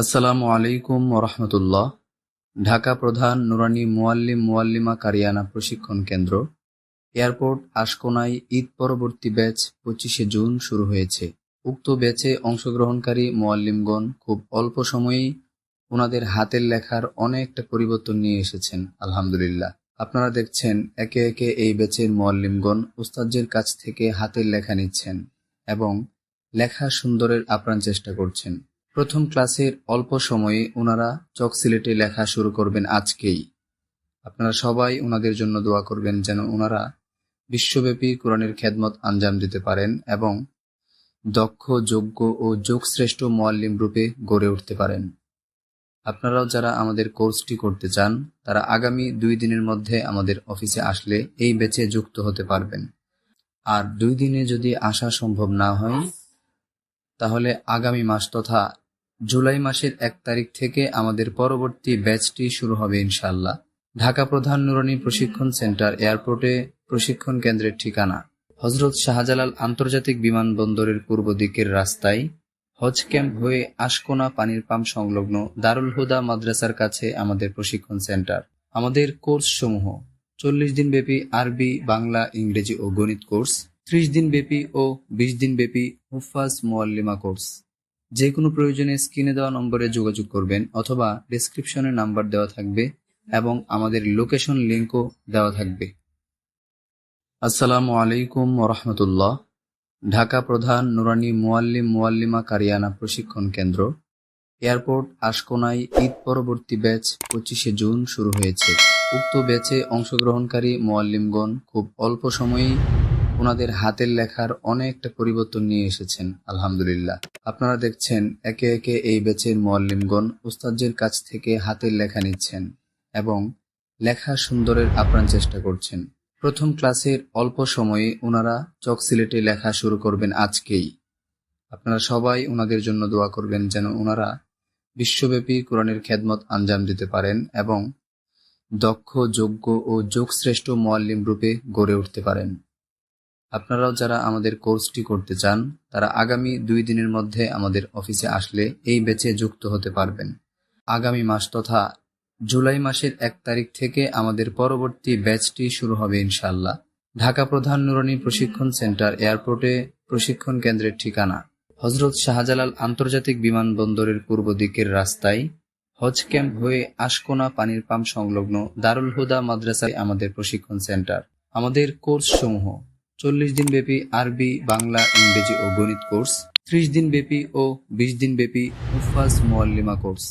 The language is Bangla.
আসসালামু আলাইকুম ওরহমতুল্লাহ ঢাকা প্রধান নুরানি মুয়াল্লিম মুয়াল্লিমা কারিয়ানা প্রশিক্ষণ কেন্দ্র। এয়ারপোর্ট আশকোনায় ঈদ পরবর্তী ব্যাচ পঁচিশে জুন শুরু হয়েছে। উক্ত ব্যাচে অংশগ্রহণকারী মুয়াল্লিমগণ খুব অল্প সময়েই ওনাদের হাতের লেখার অনেকটা পরিবর্তন নিয়ে এসেছেন, আলহামদুলিল্লাহ। আপনারা দেখছেন, একে একে এই ব্যাচের মুয়াল্লিমগণ উস্তাদের কাছ থেকে হাতের লেখা নিচ্ছেন এবং লেখা সুন্দরের আপ্রাণ চেষ্টা করছেন। প্রথম ক্লাসের অল্প সময়ে ওনারা চক সিলেটে লেখা শুরু করবেন আজকেই। আপনারা সবাই ওনাদের জন্য দোয়া করবেন যেন ওনারা বিশ্বব্যাপী কোরআনের খেদমত আঞ্জাম দিতে পারেন এবং দক্ষ, যোগ্য ও যোগশ্রেষ্ঠ মোয়াল্লিম রূপে গড়ে উঠতে পারেন। আপনারাও যারা আমাদের কোর্সটি করতে চান, তারা আগামী দুই দিনের মধ্যে আমাদের অফিসে আসলে এই ব্যাচে যুক্ত হতে পারবেন। আর দুই দিনে যদি আসা সম্ভব না হয়, তাহলে আগামী মাস তথা জুলাই মাসের এক তারিখ থেকে আমাদের পরবর্তী ব্যাচটি শুরু হবে ইনশাল্লাহ ঢাকা প্রধান নুরানি প্রশিক্ষণ সেন্টার এয়ারপোর্টে প্রশিক্ষণ কেন্দ্রের ঠিকানা। হজরত শাহজালাল আন্তর্জাতিক বিমানবন্দরের পূর্ব দিকের রাস্তায় হজ ক্যাম্প হয়ে আশকোনা পানির পাম্প সংলগ্ন দারুল হুদা মাদ্রাসার কাছে আমাদের প্রশিক্ষণ সেন্টার। আমাদের কোর্স সমূহ চল্লিশ দিন ব্যাপী আরবি, বাংলা, ইংরেজি ও গণিত কোর্স, ত্রিশ দিন ব্যাপী ও বিশ দিন ব্যাপী হুফাজ মোয়াল্লিমা কোর্স। যে কোনো প্রয়োজনে স্ক্রিনে দেওয়া নম্বরে যোগাযোগ করবেন অথবা ডেসক্রিপশনে নাম্বার দেওয়া থাকবে এবং আমাদের লোকেশন লিঙ্কও দেওয়া থাকবে। আসসালামু আলাইকুম ওরহমতুল্লাহ। ঢাকা প্রধান নুরানি মুয়াল্লিম মুয়াল্লিমা কারিয়ানা প্রশিক্ষণ কেন্দ্র। এয়ারপোর্ট আশকোনায় ঈদ পরবর্তী ব্যাচ পঁচিশে জুন শুরু হয়েছে। উক্ত ব্যাচে অংশগ্রহণকারী মোয়াল্লিমগণ খুব অল্প সময়েই ওনাদের হাতের লেখার অনেকটা পরিবর্তন নিয়ে এসেছেন, আলহামদুলিল্লাহ। আপনারা দেখছেন, একে একে এই ব্যাচের মুয়াল্লিমগণ উস্তাদের কাছ থেকে হাতের লেখা নিচ্ছেন এবং লেখা সুন্দরের আপ্রাণ চেষ্টা করছেন। প্রথম ক্লাসের অল্প সময়ে ওনারা চক সিলেটে লেখা শুরু করবেন আজকেই। আপনারা সবাই ওনাদের জন্য দোয়া করবেন যেন ওনারা বিশ্বব্যাপী কোরআনের খেদমত আঞ্জাম দিতে পারেন এবং দক্ষ, যোগ্য ও যোগশ্রেষ্ঠ মোয়াল্লিম রূপে গড়ে উঠতে পারেন। আপনারাও যারা আমাদের কোর্সটি করতে চান, তারা আগামী দুই দিনের মধ্যে আমাদের অফিসে আসলে এই ব্যাচে যুক্ত হতে পারবেন। আগামী মাস তথা জুলাই মাসের এক তারিখ থেকে আমাদের পরবর্তী ব্যাচটি শুরু হবে ইনশাল্লাহ ঢাকা প্রধান নুরানি প্রশিক্ষণ সেন্টার এয়ারপোর্টে প্রশিক্ষণ কেন্দ্রের ঠিকানা। হজরত শাহজালাল আন্তর্জাতিক বিমানবন্দরের পূর্ব দিকের রাস্তায় হজ ক্যাম্প হয়ে আশকোনা পানির পাম্প সংলগ্ন দারুল হুদা মাদ্রাসায় আমাদের প্রশিক্ষণ সেন্টার। আমাদের কোর্স সমূহ চল্লিশ দিন ব্যাপী আরবি, বাংলা, ইংরেজি ও গণিত কোর্স ত্রিশ দিন ব্যাপী ও বিশ দিন ব্যাপী হুফাজ মোয়াল্লিমা কোর্স